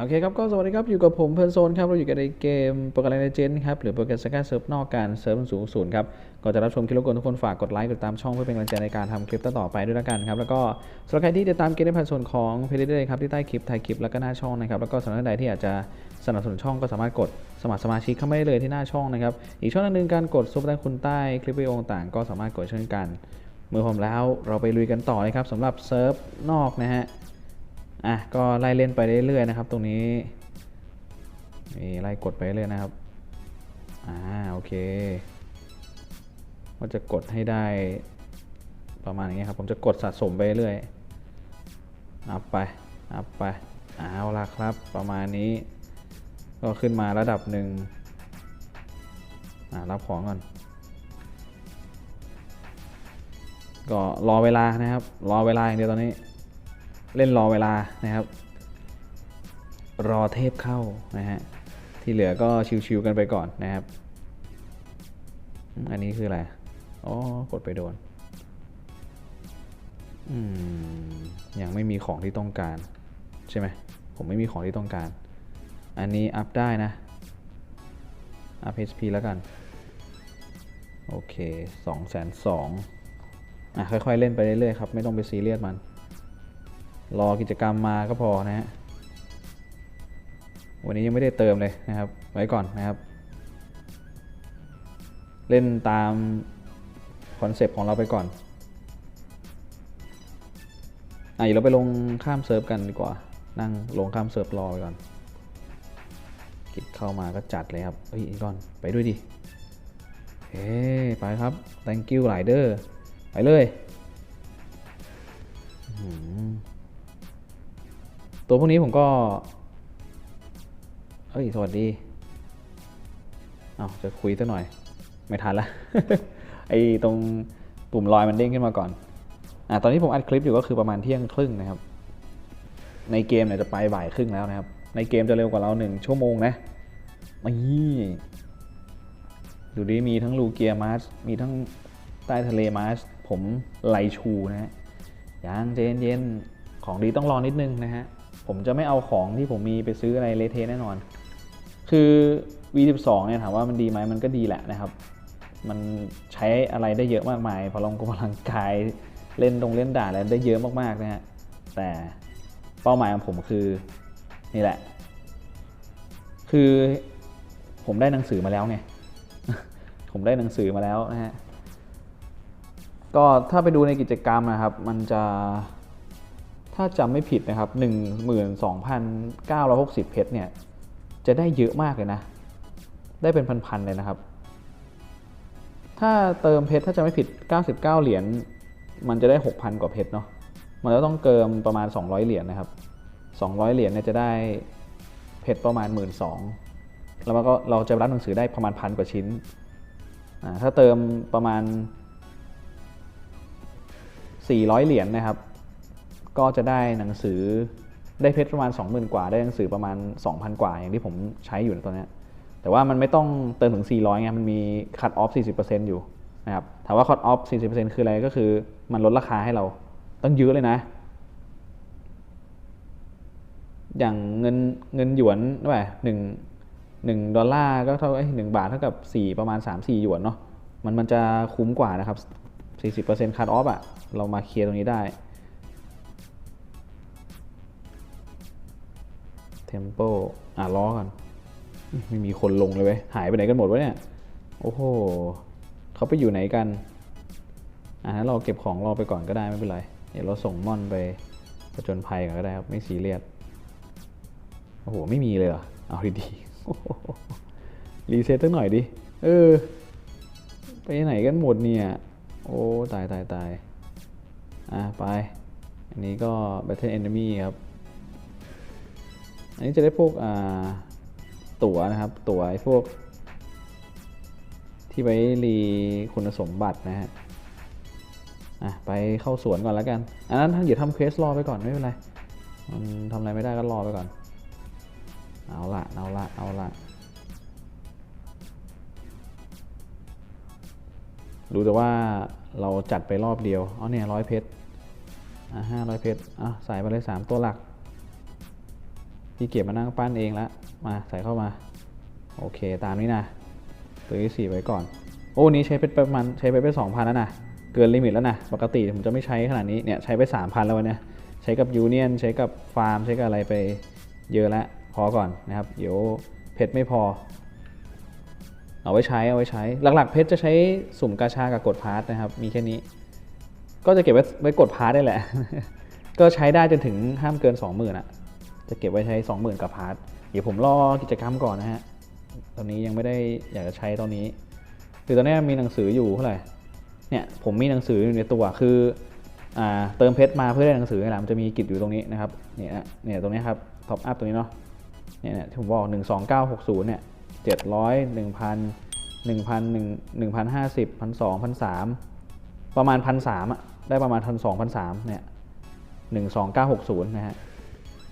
โอเคครับ ก็สวัสดีครับ อยู่กับผมเพ r ร์โซนครับ เราอยู่กันในเกมโปรแกรมเลเจนด์ครับ หรือโปรแกรมสกัดเซิร์ฟนอกการเซิร์ฟสูงศูนย์ครับก่อนจะรับชมคลิปรบกวนทุกคนฝากกดไลค์ กดตามช่องเพื่อเป็นกำลังใจในการทำคลิปต่อไปด้วยละกันครับ แล้วก็สำหรับใครที่ติดตามเกมในผ่านส่วนของเพจได้ครับที่ใต้คลิปถ่ายคลิปแล้วก็หน้าช่องนะครับ แล้วก็สำหรับท่านใดที่อยากจะสนับสนุนช่องก็สามารถกดสมัครสมาชิกเข้ามาได้เลยที่หน้าช่องนะครับ อีกช่องหนึ่งการกดซุปเปอร์คุณใต้คลิปวิดีโอต่างก็สามารถกดเช่นกัน เมื่อพร้อมแล้วเราไปลุยกันต่อเลยครับสำหรับเซิร์ฟนอกนะฮะ อะก็ไล่เล่นไปเรื่อยๆนะครับ ตรงนี้นี่ไล่กดไปเลยนะครับอ่าโอเคว่าจะกดให้ได้ประมาณนี้ครับ ผมจะกดสะสมไปเรื่อยอัพไปอัพไปเอาละครับประมาณนี้ ก็ขึ้นมาระดับหนึ่งอ่ารับของก่อน ก็รอเวลานะครับ รอเวลาอย่างเดียวตอนนี้ เล่นรอเวลานะครับ รอเทพเข้านะฮะที่เหลือก็ชิวๆกันไปก่อนนะครับ อันนี้คืออะไร อ๋อ กดไปโดน อืม ยังไม่มีของที่ต้องการ ใช่ไหม ผมไม่มีของที่ต้องการ อันนี้อัพได้นะ อัพ HP แล้วกัน โอเค2 2 0 0 0อะ ค่อยๆ เล่นไปเรื่อยๆครับ ไม่ต้องไปซีเรียสมัน รอกิจกรรมมาก็พอนะฮะวันนี้ยังไม่ได้เติมเลยนะครับ ไว้ก่อนนะครับ เล่นตามคอนเซปต์ของเราไปก่อนอะเดี๋ยวเราไปลงข้ามเซิร์ฟกันดีกว่า นั่งลงข้ามเซิร์ฟรอไปก่อน กิดเข้ามาก็จัดเลยครับเฮ้ยก่อนไปด้วยดิเฮ้ไปครับ thank you rider ไปเลย ตัวพวกนี้ผมก็เฮ้ย สวัสดี เอาจะคุยสักหน่อย ไม่ทันละ ไอตรงปุ่มลอยมันเด้งขึ้นมาก่อน อ่าตอนนี้ผมอัดคลิปอยู่ก็คือประมาณเที่ยงครึ่งนะครับ ในเกมเนี่ยจะไปบ่ายครึ่งแล้วนะครับ ในเกมจะเร็วกว่าเราหนึ่งชั่วโมงนะนี่ดูดิมีทั้งลูเกียมาร์สมีทั้งใต้ทะเลมาร์สผมไลชูนะฮะยังเจนเย็นของดีต้องรอนิดนึงนะฮะ ผมจะไม่เอาของที่ผมมีไปซื้ออะไรเลเทแน่นอน คือ V12 เนี่ยถามว่ามันดีไหมมันก็ดีแหละนะครับ มันใช้อะไรได้เยอะมากมาย พลังกำลังกายเล่นตรงเล่นด่าแล้วได้เยอะมากๆนะฮะ แต่เป้าหมายของผมคือนี่แหละ คือผมได้หนังสือมาแล้วไง ผมได้หนังสือมาแล้วนะฮะ ก็ถ้าไปดูในกิจกรรมนะครับ มันจะ ถ้าจำไม่ผิดนะครับ 12,960 เพชรเนี่ย จะได้เยอะมากเลยนะ ได้เป็นพันๆเลยนะครับ ถ้าเติมเพชรถ้าจะไม่ผิด 99 เหรียญ มันจะได้ 6,000 กว่าเพชรเนาะ มันจะต้องเกิมประมาณ 200 เหรียญนะครับ 200 เหรียญเนี่ยจะได้เพชรประมาณ 1 2ื่นแล้วก็เราจะรับหนังสือได้ประมาณพันกว่าชิ้น ถ้าเติมประมาณ 400 เหรียญนะครับ ก็จะได้หนังสือได้เพชรประมาณ 20,000 กว่า ได้หนังสือประมาณ 2,000 กว่า อย่างที่ผมใช้อยู่ในตอนนี้แต่ว่ามันไม่ต้องเติมถึง 400ไงมันมีคัตออฟ 40%อยู่นะครับถามว่าคัตออฟ 40%คืออะไรก็คือมันลดราคาให้เราต้องเยอะเลยนะ อย่างเงินเงินหยวนว่าหนึ่งหนึ่งดอลลาร์ก็เท่าเอ้หนึ่งบาทเท่ากับ 4 ประมาณ 3-4 หยวนเนาะมันมันจะคุ้มกว่านะครับ 40%คัตออฟอะเรามาเคลียร์ตรงนี้ได้ เทมโปอะล้อกันไม่มีคนลงเลยเว้ยหายไปไหนกันหมดวะเนี่ย โอ้โหเขาไปอยู่ไหนกันอะเราเก็บของรอไปก่อนก็ได้ไม่เป็นไร เดี๋ยวเราส่งม่อนไปผจญภัยกันก็ได้ครับ ไม่ซีเรียสโอ้โห ไม่มีเลยเหรอ เอาดีๆรีเซ็ตตั้งหน่อยดิ เออ ไปไหนกันหมดเนี่ย โอ้ ตายตายตายอะไป อันนี้ก็ Battle Enemy ครับ อันนี้จะได้พวกตั๋วนะครับ ตั๋วไอ้พวก ที่ไว้รีคุณสมบัตินะฮะอะไปเข้าสวนก่อนแล้วกัน อันนั้นเดี๋ยวทำเควสรอไปก่อนไม่เป็นไรมันทำอะไรไม่ได้ก็รอไปก่อน เอาละเอาละเอาละรู้แต่ว่าเราจัดไปรอบเดียวเอาเนี่ยร้อยเพชร อะห้าร้อยเพชร อะใส่ไปเลยสามตัวหลัก ที่เก็บมานั่งปั้นเองละมาใส่เข้ามา โอเคตามนี้นะ ตัวที่สี่ไว้ก่อน โอ้นี้ใช้ไปประมาณใช้ไปไปสองพันแล้วนะ เกินลิมิตแล้วนะ ปกติผมจะไม่ใช้ขนาดนี้ เนี่ยใช้ไปสามพันแล้ววันเนี้ยใช้กับยูเนียนใช้กับฟาร์มใช้กับอะไรไปเยอะแล้วพอก่อนนะครับ เดี๋ยวเพชรไม่พอ เอาไว้ใช้เอาไว้ใช้ หลักๆเพชรจะใช้สุ่มกาชากับกดพาร์ทนะครับ มีแค่นี้ ก็จะเก็บไว้ไว้กดพาร์ทได้แหละ ก็ใช้ได้จนถึงห้ามเกิน 20,000อ่นะ จะเก็บไว้ใช้ 20,000กับพาร์ทเดี๋ยวผมรอกิจกรรมก่อนนะฮะ ตอนนี้ยังไม่ได้อยากจะใช้ตอนนี้ คือตอนนี้มีหนังสืออยู่เท่าไหร่ เนี่ยผมมีหนังสืออยู่ในตัวคืออ่าเติมเพชรมาเพื่อได้หนังสือนี่แหละมันจะมีกิจอยู่ตรงนี้นะครับเนี่ยเนี่ยตรงนี้ครับท็อปอัพตรงนี้เนาะเนี่ยเนี่ยที่ผมบอก 1 2 9 6 0เนี่ย700 1,000 1,000 1 1,050 1,200 1,300ประมาณ 1,300อะได้ประมาณ 1,200 1,300เนี่ย12960 นะฮะ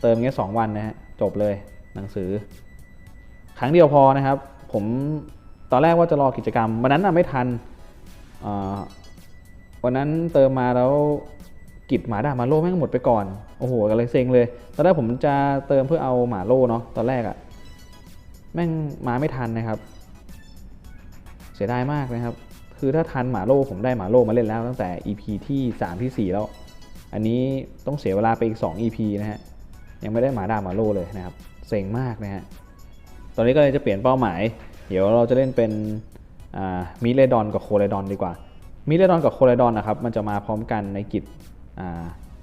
เติมเงี้ยสองวันนะฮะจบเลยหนังสือ ครั้งเดียวพอนะครับ ผมตอนแรกว่าจะรอกิจกรรม วันนั้นน่ะไม่ทันวันนั้นเติมมาแล้วกิจหมาด่ามาโล่แม่งหมดไปก่อน โอ้โหก็เลยเซ็งเลย ตอนแรกผมจะเติมเพื่อเอาหมาโล่เนาะตอนแรกอะแม่งมาไม่ทันนะครับ เสียดายมากนะครับ คือถ้าทันหมาโล่ผมได้หมาโล่มาเล่นแล้วตั้งแต่ EP ที่ 3 ที่ 4 แล้ว อันนี้ต้องเสียเวลาไปอีก 2 EP นะฮะ ยังไม่ได้หมาดาหมาโลเลยนะครับเซ็งมากนะฮะตอนนี้ก็เลยจะเปลี่ยนเป้าหมาย เดี๋ยวเราจะเล่นเป็นมิเลดอนกับโคเลดอนดีกว่ามิเลดอนกับโคเลดอนนะครับมันจะมาพร้อมกันในกิจ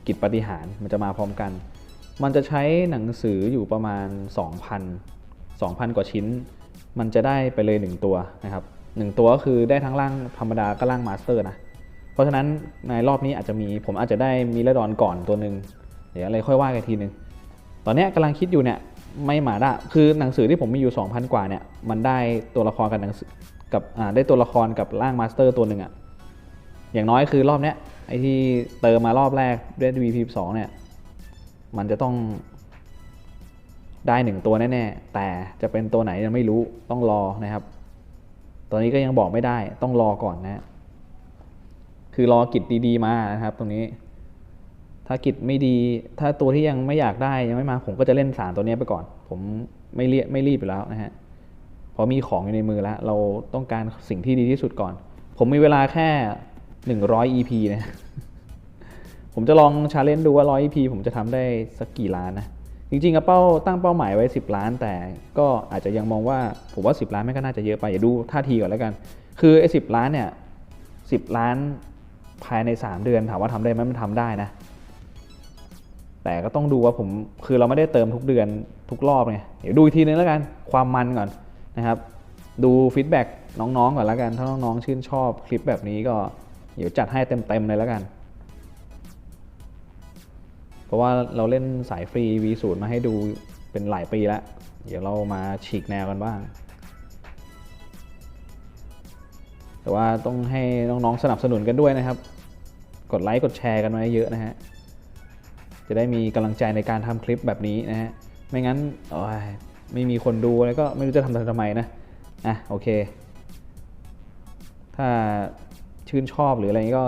กิจปฏิหารมันจะมาพร้อมกัน มันจะใช้หนังสืออยู่ประมาณ 2,000 2,000 กว่าชิ้น มันจะได้ไปเลย 1 ตัวนะครับหนึ่งตัวก็คือได้ทั้งร่างธรรมดาก็ร่างมาสเตอร์นะเพราะฉะนั้นในรอบนี้อาจจะมีผมอาจจะได้มิเลดอนก่อนตัวหนึ่งเดี๋ยวอะไรค่อยว่ากันทีหนึ่ง ตอนนี้กำลังคิดอยู่เนี่ยไม่หมาด่าคือหนังสือที่ผมมีอยู่ 2,000 กว่าเนี่ยมันได้ตัวละครกับหนังสือกับอ่าได้ตัวละครกับร่างมาสเตอร์ตัวหนึ่งอะอย่างน้อยคือรอบเนี้ยไอที่เติมมารอบแรกด้วย VP 2เนี่ยมันจะต้องได้หนึ่งตัวแน่ๆแต่จะเป็นตัวไหนยังไม่รู้ต้องรอนะครับ ตอนนี้ก็ยังบอกไม่ได้ต้องรอก่อนนะ คือรอกิจดีๆมานะครับ ตรงนี้ ถ้ากิจไม่ดี ถ้าตัวที่ยังไม่อยากได้ยังไม่มา ผมก็จะเล่นสารตัวนี้ไปก่อน ผมไม่เรียไม่รีบอยู่แล้วนะฮะพราะมีของอยู่ในมือแล้ว เราต้องการสิ่งที่ดีที่สุดก่อน ผมมีเวลาแค่ 100 EP นะ ผมจะลองชาเลนจ์ดูว่า 100 EP ผมจะทำได้สักกี่ล้านนะ จริงๆอะเป้าตั้งเป้าหมายไว้ 10 ล้าน แต่ก็อาจจะยังมองว่า ผมว่า 10 ล้านไม่ก็น่าจะเยอะไปอย่าดูท่าทีก่อนแล้วกัน คือไอ้สิล้านเนี่ย10 ล้านภายใน 3 เดือนถามว่าทำได้ไหมมันทำได้นะ แต่ก็ต้องดูว่าผมคือเราไม่ได้เติมทุกเดือนทุกรอบไงเดี๋ยวดูอีกทีนึงแล้วกันความมันก่อนนะครับ ดูฟีดแบ็กน้องๆก่อนแล้วกัน ถ้าน้องๆชื่นชอบคลิปแบบนี้ก็เดี๋ยวจัดให้เต็มๆเลยแล้วกัน เพราะว่าเราเล่นสายฟรี V0 มาให้ดูเป็นหลายปีแล้ว เดี๋ยวเรามาฉีกแนวกันบ้าง แต่ว่าต้องให้น้องๆสนับสนุนกันด้วยนะครับ กดไลค์กดแชร์กันมาเยอะนะฮะ จะได้มีกำลังใจในการทำคลิปแบบนี้นะฮะ ไม่งั้นไม่มีคนดูแล้วก็ไม่รู้จะทำทำไมนะอะโอเค ถ้าชื่นชอบหรืออะไรก็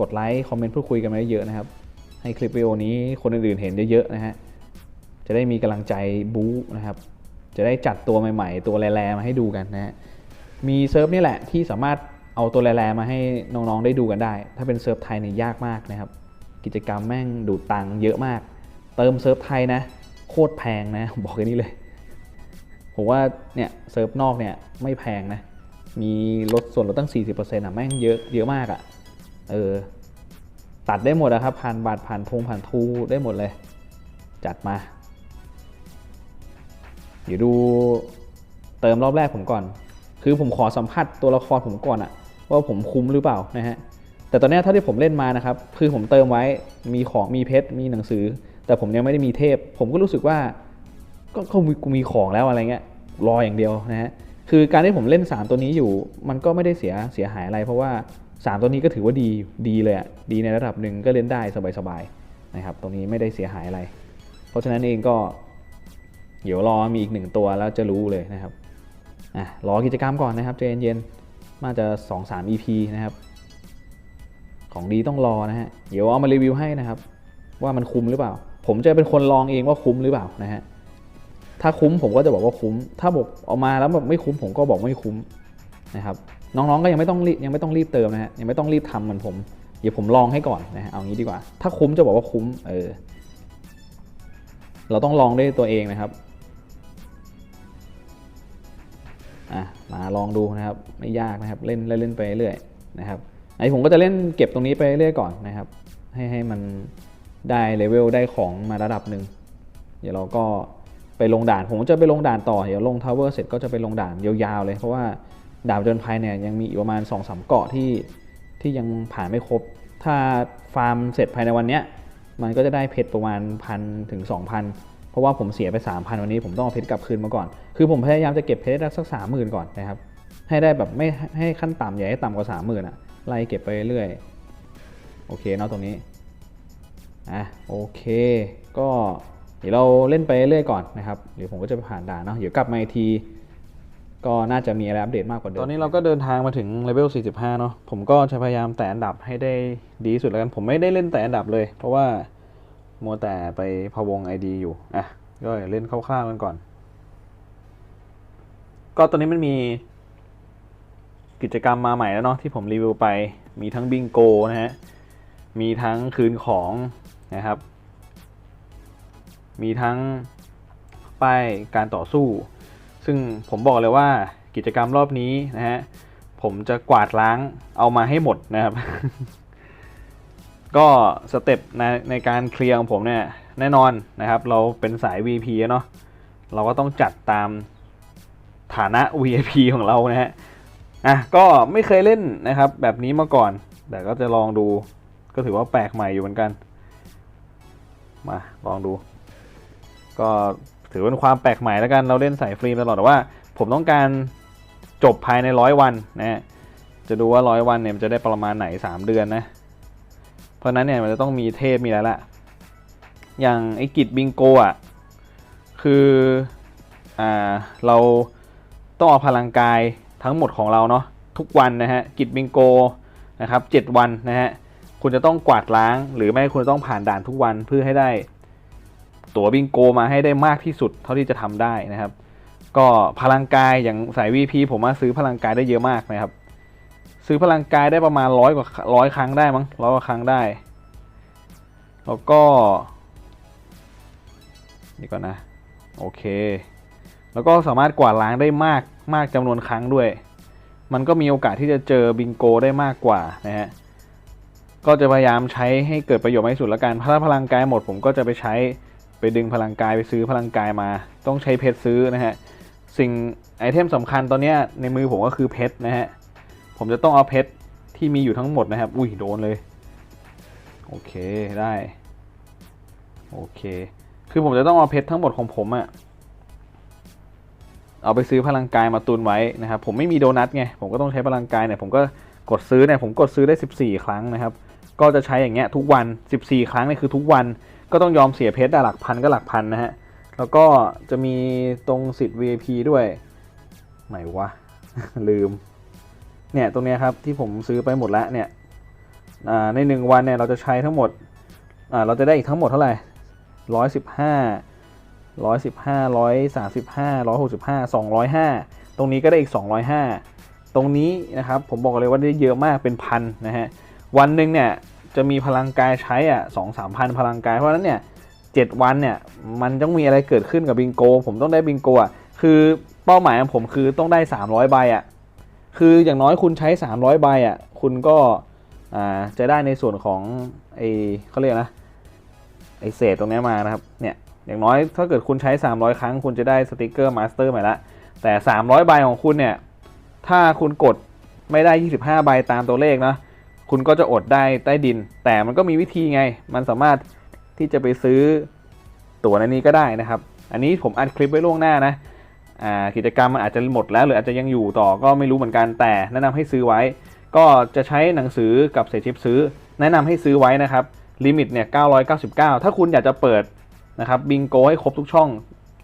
กดไลค์คอมเมนต์พูดคุยกันมาเยอะนะครับ ให้คลิปวิดีโอนี้คนอื่นๆเห็นเยอะๆนะฮะจะได้มีกำลังใจบู๊นะครับ จะได้จัดตัวใหม่ๆ ตัวแร่ๆมาให้ดูกันนะฮะมีเซิร์ฟนี่แหละที่สามารถเอาตัวแร่ๆมาให้น้องๆได้ดูกันได้ ถ้าเป็นเซิร์ฟไทยนี่ยากมากนะครับ กิจกรรมแม่งดูดตังเยอะมาก เติมเซิร์ฟไทยนะ โคตรแพงนะบอกแค่นี้เลย ผมว่าเนี่ยเซิร์ฟนอกเนี่ยไม่แพงนะ มีลดส่วนลดตั้ง 40%อะแม่งเยอะเยอะมากอะเออตัดได้หมดนะครับ ผ่านบัตรผ่านทงผ่านทูได้หมดเลย จัดมา เดี๋ยวดูเติมรอบแรกผมก่อน คือผมขอสัมผัสตัวละครผมก่อนอะว่าผมคุ้มหรือเปล่านะฮะ แต่ตอนนี้เท่าที่ผมเล่นมานะครับคือผมเติมไว้มีของมีเพชรมีหนังสือ แต่ผมยังไม่ได้มีเทพ ผมก็รู้สึกว่าก็เขามีกูมีของแล้วอะไรเงี้ยรออย่างเดียวนะฮะคือการที่ผมเล่น 3 ตัวนี้อยู่ มันก็ไม่ได้เสียเสียหายอะไร เพราะว่า 3 ตัวนี้ก็ถือว่าดีดีเลยอะดีในระดับหนึ่งก็เล่นได้สบายๆนะครับตรงนี้ไม่ได้เสียหายอะไร เพราะฉะนั้นเองก็เดี๋ยวรอมีอีกหนึ่งตัวแล้วจะรู้เลยนะครับอะรอกิจกรรมก่อนนะครับใจเย็นๆน่าจะ 2-3 EP นะครับ ของดีต้องรอนะฮะ เดี๋ยวเอามารีวิวให้นะครับ ว่ามันคุ้มหรือเปล่า ผมจะเป็นคนลองเองว่าคุ้มหรือเปล่านะฮะ ถ้าคุ้มผมก็จะบอกว่าคุ้ม ถ้าบอกเอามาแล้วแบบไม่คุ้มผมก็บอกไม่คุ้มนะครับ น้องๆก็ยังไม่ต้องรีบยังไม่ต้องรีบเติมนะฮะ ยังไม่ต้องรีบทำเหมือนผม เดี๋ยวผมลองให้ก่อนนะฮะ เอางี้ดีกว่า ถ้าคุ้มจะบอกว่าคุ้ม เออ เราต้องลองด้วยตัวเองนะครับอะมาลองดูนะครับ ไม่ยากนะครับ เล่นเล่นไปเรื่อยนะครับ ไอ้ผมก็จะเล่นเก็บตรงนี้ไปเรื่อยก่อนนะครับ ให้ให้มันได้เลเวลได้ของมาระดับหนึ่งเดี๋ยวเราก็ไปลงด่าน ผมจะไปลงด่านต่อ เดี๋ยวลงทาวเวอร์เสร็จก็จะไปลงด่านยาวๆเลย เพราะว่าดาบจนภัยเนี่ยยังมีอีกประมาณ2อสเกาะที่ที่ยังผ่านไม่ครบ ถ้าฟาร์มเสร็จภายในวันเนี้ยมันก็จะได้เพชรประมาณพันถึง 2,000 เพราะว่าผมเสียไป 3,000 วันนี้ผมต้องเอาเพชรกลับคืนมาก่อน คือผมพยายามจะเก็บเพชรได้สัก30,000ก่อนนะครับ ให้ได้แบบไม่ให้ขั้นต่ำอย่าให้ต่ำกว่า30,000อะ ไล่เก็บไปเรื่อย โอเคเนาะตรงนี้ อะโอเค ก็เดี๋ยวเราเล่นไปเรื่อยก่อนนะครับ เดี๋ยวผมก็จะไปผ่านด่านเนาะ เดี๋ยวกลับมาอีกที ก็น่าจะมีอะไรอัปเดตมากกว่าเดิม ตอนนี้เราก็เดินทางมาถึงเลเวล 45 เนาะ ผมก็จะพยายามแต่อันดับให้ได้ดีสุดแล้วกัน ผมไม่ได้เล่นแต่อันดับเลย เพราะว่ามัวแต่ไปพะวง ID อยู่ อะ ก็เล่นคร่าวๆกันก่อน ก็ตอนนี้มันมี กิจกรรมมาใหม่แล้วเนาะที่ผมรีวิวไป มีทั้งบิงโกนะฮะ มีทั้งคืนของนะครับ มีทั้งป้ายการต่อสู้ ซึ่งผมบอกเลยว่ากิจกรรมรอบนี้นะฮะ ผมจะกวาดล้างเอามาให้หมดนะครับ ก็สเต็ปในในการเคลียร์ของผมเนี่ยแน่นอนนะครับ เราเป็นสาย VP เนาะเราก็ต้องจัดตามฐานะ VIP ของเรานะฮะ อะก็ไม่เคยเล่นนะครับ แบบนี้มาก่อน แต่ก็จะลองดู ก็ถือว่าแปลกใหม่อยู่เหมือนกัน มาลองดู ก็ถือเป็นความแปลกใหม่แล้วกันเราเล่นสายฟรีตลอดแต่ว่า ผมต้องการจบภายในร้อยวันนะจะดูว่าร้อยวันเนี่ยมันจะได้ประมาณไหน 3 เดือนนะ เพราะฉะนั้นเนี่ยมันจะต้องมีเทพมีอะไรละอย่างไอ้กิจบิงโกอะคืออ่าเราต้องเอาพลังกาย ทั้งหมดของเราเนาะทุกวันนะฮะกิจบิงโกนะครับเจ็ดวันนะฮะคุณจะต้องกวาดล้าง หรือไม่คุณต้องผ่านด่านทุกวันเพื่อให้ได้ ตั๋วบิงโกมาให้ได้มากที่สุดเท่าที่จะทำได้นะครับ ก็พลังกายอย่างสาย VP ผมมาซื้อพลังกายได้เยอะมากนะครับ ซื้อพลังกายได้ประมาณร้อยกว่าร้อยครั้งได้มั้งร้อยกว่าครั้งได้ แล้วก็นี่ก่อนนะโอเค แล้วก็สามารถกวาดล้างได้มาก มากจำนวนครั้งด้วย มันก็มีโอกาสที่จะเจอบิงโกได้มากกว่านะฮะก็จะพยายามใช้ให้เกิดประโยชน์มากที่สุดล้วกันถ้าพลังกายหมดผมก็จะไปใช้ไปดึงพลังกายไปซื้อพลังกายมา ต้องใช้เพชรซื้อนะฮะสิ่งไอเทมสำคัญตอนนี้ในมือผมก็คือเพชรนะฮะผมจะต้องเอาเพชรที่มีอยู่ทั้งหมดนะครับ อุ้ยโดนเลย โอเคได้ โอเค คือผมจะต้องเอาเพชรทั้งหมดของผมอะ เอาไปซื้อพลังกายมาตุนไว้นะครับ ผมไม่มีโดนัทไง ผมก็ต้องใช้พลังกายเนี่ย ผมก็กดซื้อเนี่ย ผมกดซื้อได้ 14 ครั้งนะครับ ก็จะใช้อย่างเงี้ยทุกวัน 14 ครั้งเนี่ยคือทุกวัน ก็ต้องยอมเสียเพชรหลักพันก็หลักพันนะฮะ แล้วก็จะมีตรงสิทธิ์ VIP ด้วย ไหนวะ ลืม เนี่ยตรงเนี้ยครับที่ผมซื้อไปหมดแล้วเนี่ยในหนึ่งวันเนี่ยเราจะใช้ทั้งหมด เราจะได้อีกทั้งหมดเท่าไหร่ร้อยสิบห้า ร้อยสิบห้าร้อยสามสิบห้าร้อยหกสิบห้าสองร้อยห้าตรงนี้ก็ได้อีกสองร้อยห้าตรงนี้นะครับผมบอกเลยว่าได้เยอะมากเป็นพันนะฮะวันหนึ่งเนี่ยจะมีพลังกายใช้อะสองสามพันพลังกายเพราะฉะนั้นเนี่ยเจ็ดวันเนี่ยมันต้องมีอะไรเกิดขึ้นกับบิงโก ผมต้องได้บิงโกอะคือเป้าหมายของผมคือต้องได้สามร้อยใบอะคืออย่างน้อยคุณใช้300ใบอะคุณก็อ่าจะได้ในส่วนของไอเขาเรียกนะไอเศษตรงนี้มานะครับเนี่ย อย่างน้อยถ้าเกิดคุณใช้ 300 ครั้ง คุณจะได้สติกเกอร์มาสเตอร์ใหม่ละ แต่ 300 ใบของคุณเนี่ย ถ้าคุณกดไม่ได้ 25 ใบตามตัวเลขนะ คุณก็จะอดได้ใต้ดิน แต่มันก็มีวิธีไง มันสามารถที่จะไปซื้อตั๋วในนี้ก็ได้นะครับ อันนี้ผมอัดคลิปไว้ล่วงหน้านะกิจกรรมมันอาจจะหมดแล้วหรืออาจจะยังอยู่ต่อก็ไม่รู้เหมือนกันแต่แนะนำให้ซื้อไว้ ก็จะใช้หนังสือกับเศษชิปซื้อ แนะนำให้ซื้อไว้นะครับลิมิตเนี่ย999 ถ้าคุณอยากจะเปิด นะครับบิงโกให้ครบทุกช่อง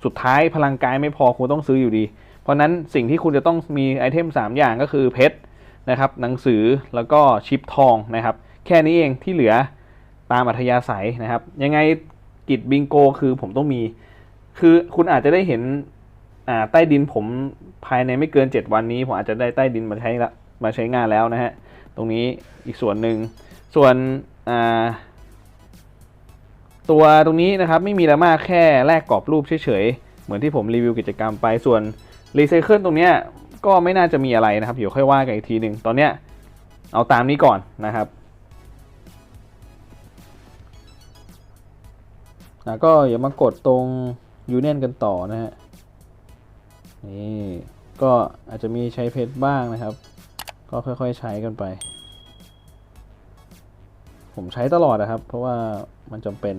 สุดท้ายพลังกายไม่พอคุณต้องซื้ออยู่ดี เพราะนั้นสิ่งที่คุณจะต้องมีไอเทม 3 อย่างก็คือเพชรนะครับหนังสือแล้วก็ชิปทองนะครับ แค่นี้เองที่เหลือตามอัธยาศัยนะครับ ยังไงกิจบิงโกคือผมต้องมี คือคุณอาจจะได้เห็นใต้ดินผมภายในไม่เกิน 7 วันนี้ ผมอาจจะได้ใต้ดินมาใช้ละมาใช้งานแล้วนะฮะตรงนี้อีกส่วนหนึ่งส่วนอ่า ตัวตรงนี้นะครับไม่มีอะไรมากแค่แลกกรอบรูปเฉยๆ เหมือนที่ผมรีวิวกิจกรรมไปส่วนรีไซเคิลตรงนี้ก็ไม่น่าจะมีอะไรนะครับเดี๋ยวค่อยว่ากันอีกทีหนึ่งตอนเนี้ยเอาตามนี้ก่อนนะครับอะก็อย่ามากดตรงยูเนียนกันต่อนะฮะนี่ก็อาจจะมีใช้เพชรบ้างนะครับ ก็ค่อยๆใช้กันไป ผมใช้ตลอดนะครับ เพราะว่ามันจำเป็น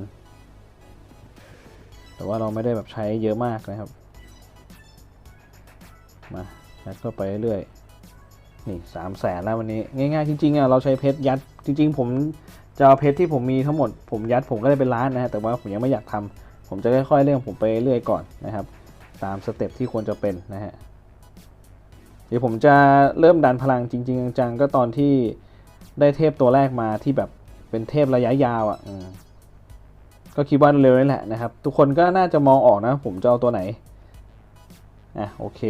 แต่ว่าเราไม่ได้แบบใช้เยอะมากนะครับ มายัดเข้าไปเรื่อยๆนี่สามแสนแล้ววันนี้ง่ายๆจริงๆอะเราใช้เพชรยัดจริง ๆ ผมจะเอาเพชรที่ผมมีทั้งหมดผมยัดผมก็ได้เป็นล้านนะฮะแต่ว่าผมยังไม่อยากทำผมจะค่อยๆเรื่องผมไปเรื่อยก่อนนะครับ ตามสเต็ปที่ควรจะเป็นนะฮะเดี๋ยวผมจะเริ่มดันพลังจริง ๆ จังๆก็ตอนที่ได้เทพตัวแรกมาที่แบบเป็นเทพระยะยาวอะ่ะอืม ก็คิดว่าเร็วนี่แหละนะครับ ทุกคนก็น่าจะมองออกนะ ผมจะเอาตัวไหนอะโอเค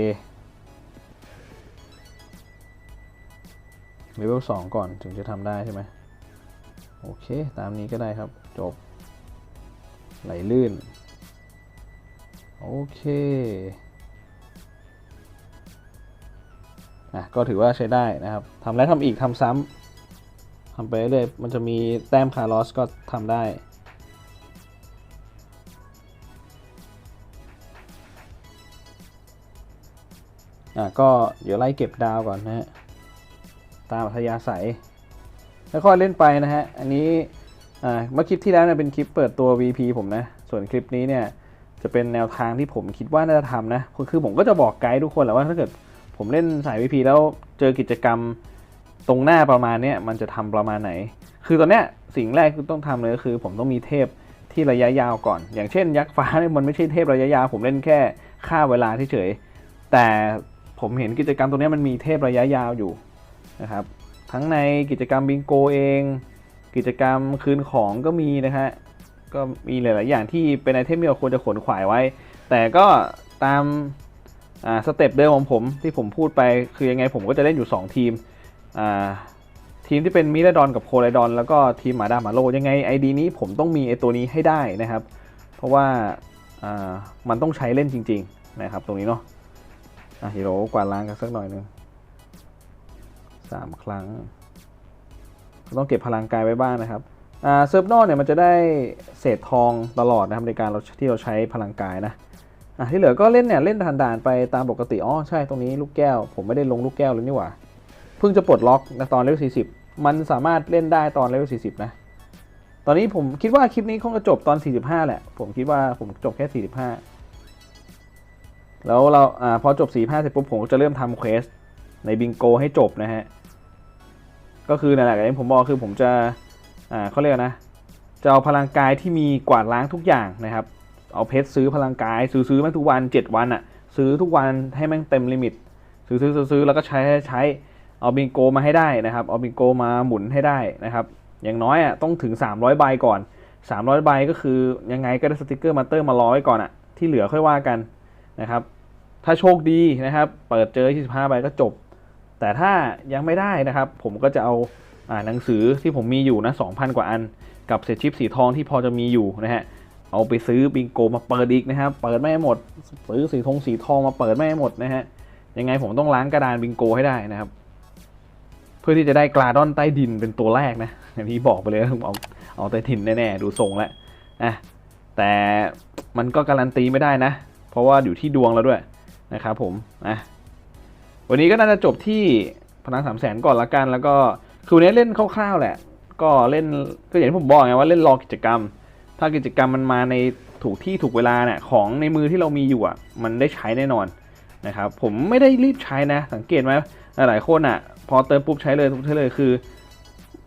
เลเวลสองก่อนถึงจะทำได้ใช่ไหมโอเค ตามนี้ก็ได้ครับ จบ ไหลลื่น โอเคอะก็ถือว่าใช้ได้นะครับทำแล้วทำอีกทำซ้ำทำไปเรื่อยมันจะมีแต้มคาร์ลอสก็ทำได้ อะก็เดี๋ยวไล่เก็บดาวก่อนนะฮะตามอัธยาศัยแล้วค่อยเล่นไปนะฮะ อันนี้อ่าเมื่อคลิปที่แล้วเนี่ยเป็นคลิปเปิดตัว VP ผมนะ ส่วนคลิปนี้เนี่ยจะเป็นแนวทางที่ผมคิดว่าน่าจะทำนะ คือผมก็จะบอกไกด์ทุกคนแหละว่าถ้าเกิดผมเล่นสาย VP แล้วเจอกิจกรรมตรงหน้าประมาณเนี้ยมันจะทำประมาณไหน คือตอนเนี้ยสิ่งแรกที่ต้องทำเลยก็คือ ผมต้องมีเทพที่ระยะยาวก่อน อย่างเช่น ยักษ์ฟ้าเนี่ยมันไม่ใช่เทพระยะยาวผมเล่นแค่ค่าเวลาเฉยแต่ ผมเห็นกิจกรรมตรงนี้มันมีเทพระยะยาวอยู่นะครับ ทั้งในกิจกรรมบิงโกเอง กิจกรรมคืนของก็มีนะฮะก็มีหลาย ๆ อย่างที่เป็นไอเทมที่เราควรจะขนขวายไว้ แต่ก็ตามสเต็ปเดิมของผมที่ผมพูดไปคือยังไงผมก็จะเล่นอยู่ 2 ทีมทีมที่เป็นมิราดอนกับโคไลดอน แล้วก็ทีมหมาดาหมาโลยังไงไอดีนี้ผมต้องมีไอตัวนี้ให้ได้นะครับ เพราะว่ามันต้องใช้เล่นจริง ๆ นะครับตรงนี้เนาะ อะฮีโร่กวาดล้างกันสักหน่อยหนึ่งสามครั้ง ต้องเก็บพลังกายไว้บ้างนะครับอ่าเซิร์ฟนอกเนี่ยมันจะได้เศษทองตลอดนะครับในการเราที่เราใช้พลังกายนะอะที่เหลือก็เล่นเนี่ยเล่นด่านไปตามปกติอ๋อใช่ตรงนี้ลูกแก้ว ผมไม่ได้ลงลูกแก้วเลยนี่หว่าเพิ่งจะปลดล็อกนะตอนเลเวล40 มันสามารถเล่นได้ตอนเลเวล40 นะ ตอนนี้ผมคิดว่าคลิปนี้คงจะจบตอน 45 แหละ ผมคิดว่าผมจบแค่ 45 แล้วเราอ่พอจบ45เสร็จปุ๊บผมก็จะเริ่มทำเควสในบิงโกให้จบนะฮะ ก็คือนั่นแหละอย่างที่ผมบอกคือผมจะอ่าเขาเรียกนะจะเอาพลังกายที่มีกวาดล้างทุกอย่างนะครับ เอาเพชรซื้อพลังกาย ซื้อซื้อแม่งทุกวัน 7 วันอะ่ะ ซื้อทุกวันให้แม่งเต็มลิมิต ซื้อซื้อซื้อแล้วก็ใช้ใช้เอาบิงโกมาให้ได้นะครับ เอาบิงโกมาหมุนให้ได้นะครับ อย่างน้อยอะ่ะต้องถึง 300ใบก่อน 300ใบก็คือยังไงก็ได้สติกเกอร์มาเตอร์มาร้อยก่อนอะ่ะที่เหลือค่อยว่ากัน นะครับ ถ้าโชคดีนะครับ เปิดเจอ 25 ใบก็จบ แต่ถ้ายังไม่ได้นะครับ ผมก็จะเอาอ่าหนังสือที่ผมมีอยู่นะ 2,000 กว่าอัน กับเศษชิปสีทองที่พอจะมีอยู่นะฮะ เอาไปซื้อบิงโกมาเปิดอีกนะครับ เปิดไม่ห้หมด ซื้อสีทองสีทองมาเปิดไม่ห้หมดนะฮะ ยังไงผมต้องล้างกระดานบิงโกให้ได้นะครับเพื่อที่จะได้กลาดอนใต้ดินเป็นตัวแรกนะอย่างที่บอกไปเลยผมเอาเอาใต้ดินแน่ๆดูทรงแล้วนะแต่มันก็การันตีไม่ได้นะ ราะว่าอยู่ที่ดวงแล้วด้วยนะครับผมนะวันนี้ก็น่าจะจบที่พนังสามแสนก่อนละกัน แล้วก็คือวันนี้เล่นคร่าวๆแหละ ก็เล่นก็อย่างที่ผมบอกไงว่าเล่นรอกิจกรรม ถ้ากิจกรรมมันมาในถูกที่ถูกเวลาเนี่ยของในมือที่เรามีอยู่อะมันได้ใช้แน่นอนนะครับผมไม่ได้รีบใช้นะ สังเกตไหมหลายๆคนอะ พอเติมปุ๊บใช้เลยปุ๊บใช้เลยคือ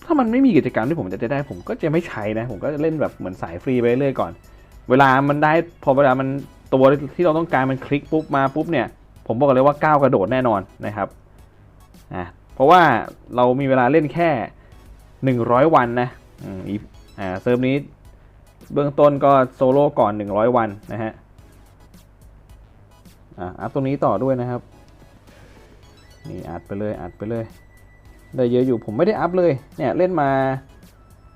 ถ้ามันไม่มีกิจกรรมที่ผมจะได้ ผมก็จะไม่ใช้นะ ผมก็จะเล่นแบบเหมือนสายฟรีไปเรื่อยก่อน เวลามันได้พอเวลามัน ตัวที่เราต้องการมันคลิกปุ๊บมาปุ๊บเนี่ย ผมบอกเลยว่าก้าวกระโดดแน่นอนนะครับอะเพราะว่าเรามีเวลาเล่นแค่ 100 วันนะอ่าเซิร์ฟนี้เบื้องต้นก็โซโล่ก่อน 100 วันนะฮะอะอัพตรงนี้ต่อด้วยนะครับนี่อัดไปเลยอัดไปเลย ได้เยอะอยู่ผมไม่ได้อัพเลยเนี่ยเล่นมา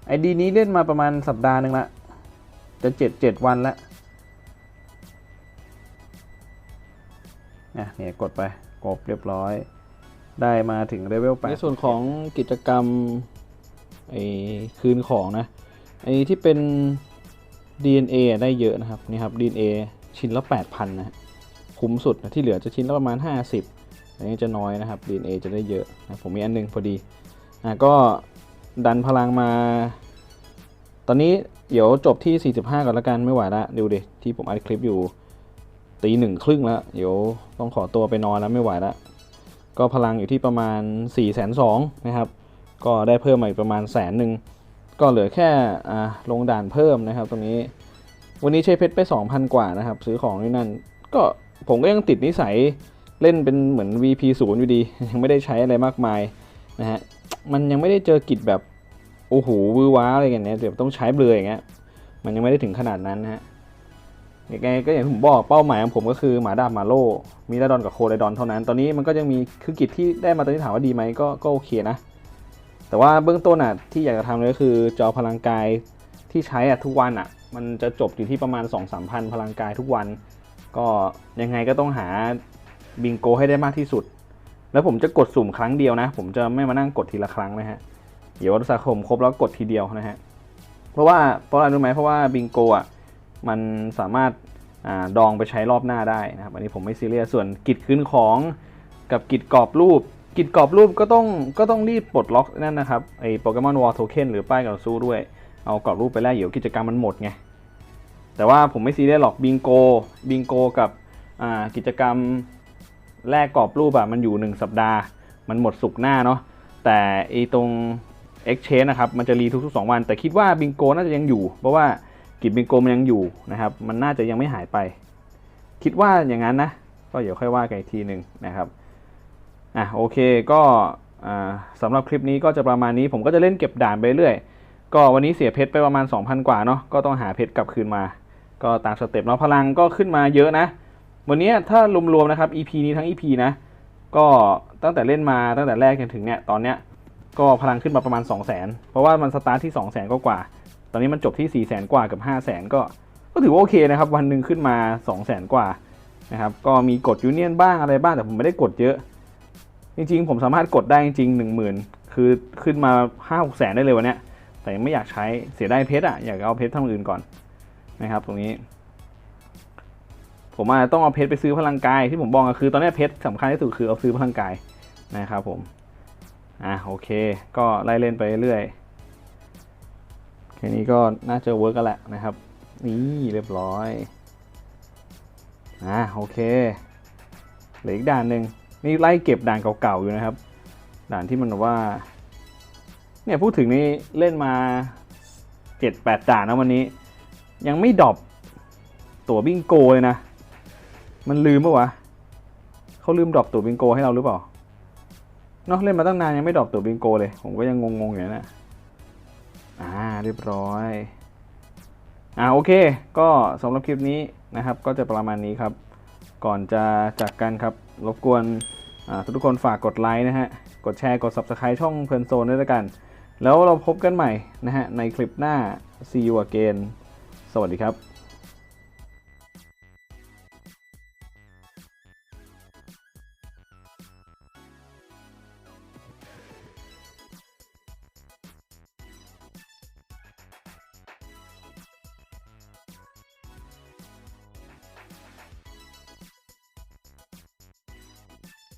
ไอดีนี้เล่นมาประมาณสัปดาห์หนึ่งละจะเจ็ดเจ็ดวันละ นี่ยเนี่ยกดไปกบเรียบร้อย ได้มาถึงเลเวลแปในส่วนของกิจกรรมไอ้คืนของนะไอ้ที่เป็น DNA อะได้เยอะนะครับนี่ครับ DNA ชิ้นละ 8,000 นะคุ้มสุดนะที่เหลือจะชิ้นละประมาณ 50 อันนี้จะน้อยนะครับ DNA จะได้เยอะนะผมมีอันหนึงพอดีอะก็ดันพลังมา ตอนนี้เดี๋ยวจบที่ 45 ก่อนละกันไม่ไหวละดูดิที่ผมอัดคลิปอยู่ ตีหนึ่งครึ่งแล้ว เดี๋ยวต้องขอตัวไปนอนแล้วไม่ไหวและก็พลังอยู่ที่ประมาณ4ี่แสนสองนะครับ ก็ได้เพิ่มมาอีกประมาณแสนหนึ่ง ก็เหลือแค่ลงด่านเพิ่มนะครับ ตรงนี้ วันนี้ใช้เพชรไป 2,000 กว่านะครับ ซื้อของนี่นั่น ก็ผมก็ยังติดนิสัยเล่นเป็นเหมือน VP 0อยู่ดี ยังไม่ได้ใช้อะไรมากมายนะฮะ มันยังไม่ได้เจอกิจแบบโอ้โหวือว้าอะไรกันเนี้ยเดี๋ยวต้องใช้เบลออย่างเงี้ย มันยังไม่ได้ถึงขนาดนั้นนะฮะ ยังไงก็อย่างที่ผมบอกเป้าหมายของผมก็คือหมาดาบหมาโลมีดาดอนกับโคไดดอนเท่านั้น ตอนนี้มันก็ยังมีคือกิจที่ได้มาตอนนี้ถามว่าดีไหมก็ก็โอเคนะ แต่ว่าเบื้องต้นอะที่อยากจะทำเลยก็คือจอพลังกายที่ใช้อะทุกวันอะ มันจะจบอยู่ที่ประมาณ 2 3 0 0พันพลังกายทุกวัน ก็ยังไงก็ต้องหาบิงโกให้ได้มากที่สุด แล้วผมจะกดสุ่มครั้งเดียวนะ ผมจะไม่มานั่งกดทีละครั้งนะฮะเดี๋ยวสะสมครบแล้วกดทีเดียวนะฮะเพราะว่าเพราะอะไรรู้ไหมเพราะว่าบิงโกอะ มันสามารถอดองไปใช้รอบหน้าได้นะครับ อันนี้ผมไม่ซีเรียส ส่วนกิจคืนของกับกิจกรอบรูป กิจกรอบรูปก็ต้องก็ต้องรีบปลดล็อกนั่นนะครับไอ้โปเกมอนวอลโทเค็นหรือป้ายต่อสู้ด้วย เอากรอบรูปไปแลกเดี๋ยวกิจกรรมมันหมดไง แต่ว่าผมไม่ซีเรียสหรอกบิงโกบิงโกกับกิจกรรมแลกกรอบรูปอะมันอยู่ 1 สัปดาห์ มันหมดสุกหน้าเนาะแต่ไอ้ตรง Exchange นะครับ มันจะรีทุกๆ2วัน แต่คิดว่าบิงโกน่าจะยังอยู่ เพราะว่า กิจบิงโกมันยังอยู่นะครับ มันน่าจะยังไม่หายไป คิดว่าอย่างนั้นนะ ก็เดี๋ยวค่อยว่ากันอีกทีหนึ่งนะครับอะโอเคก็สำหรับคลิปนี้ก็จะประมาณนี้ผมก็จะเล่นเก็บด่านไปเรื่อยก็วันนี้เสียเพชรไปประมาณ 2,000 กว่าเนาะก็ต้องหาเพชรกลับคืนมา ก็ตามสเต็ปเนาะพลังก็ขึ้นมาเยอะนะ วันนี้ถ้ารวมๆนะครับ EP นี้ทั้ง EP นะ ก็ตั้งแต่เล่นมาตั้งแต่แรกจนถึงเนี่ยตอนเนี้ยก็พลังขึ้นมาประมาณ 2 0 0 0 0 0 เพราะว่ามันสตาร์ทที่ 2 0 0 0 0 0 กว่า ตอนนี้มันจบที่4 0 0 0 0 0กว่ากับ5 0 0 0 0 0ก็ ก็ถือว่าโอเคนะครับ วันหนึ่งขึ้นมา2 0 0 0 0 0กว่านะครับ ก็มีกดยูเนียนบ้างอะไรบ้างแต่ผมไม่ได้กดเยอะ จริงๆ ผมสามารถกดได้จริงๆ1 0,000คือขึ้นมา5 6แสนได้เลยวันนี้แต่ยังไม่อยากใช้เสียได้เพชรอะอยากเอาเพชรทำอื่นก่อนนะครับ ตรงนี้ ผมอาจจะต้องเอาเพชรไปซื้อพลังกายที่ผมบอกก็คือตอนนี้เพชรสำคัญที่สุดคือเอาซื้อพลังกายนะครับผมอะโอเค ก็ไล่เล่นไปเรื่อย แค่นี้ก็น่าจะเวิร์กกันแหละนะครับ นี่เรียบร้อยอะโอเคเหลืออีกด่านหนึ่งนี่ไล่เก็บด่านเก่าๆอยู่นะครับ ด่านที่มันว่า เนี่ยพูดถึงนี่เล่นมาเจ็ดแปดด่านนะวันนี้ ยังไม่ดรอปตั๋วบิงโกเลยนะ มันลืมปะวะเขาลืมดรอปตั๋วบิงโกให้เราหรือเปล่าเนาะเล่นมาตั้งนานยังไม่ดรอปตัวบิงโกเลย ผมก็ยังงงๆอยู่นะอ่า เรียบร้อยอ่าโอเค ก็สำหรับคลิปนี้นะครับ ก็จะประมาณนี้ครับ ก่อนจะจากกันครับ รบกวนอ่าทุกคนฝากกดไลค์นะฮะ กดแชร์กด Subscribe ช่องเพลินโซนด้วยละกัน แล้วเราพบกันใหม่นะฮะในคลิปหน้า see you again สวัสดีครับ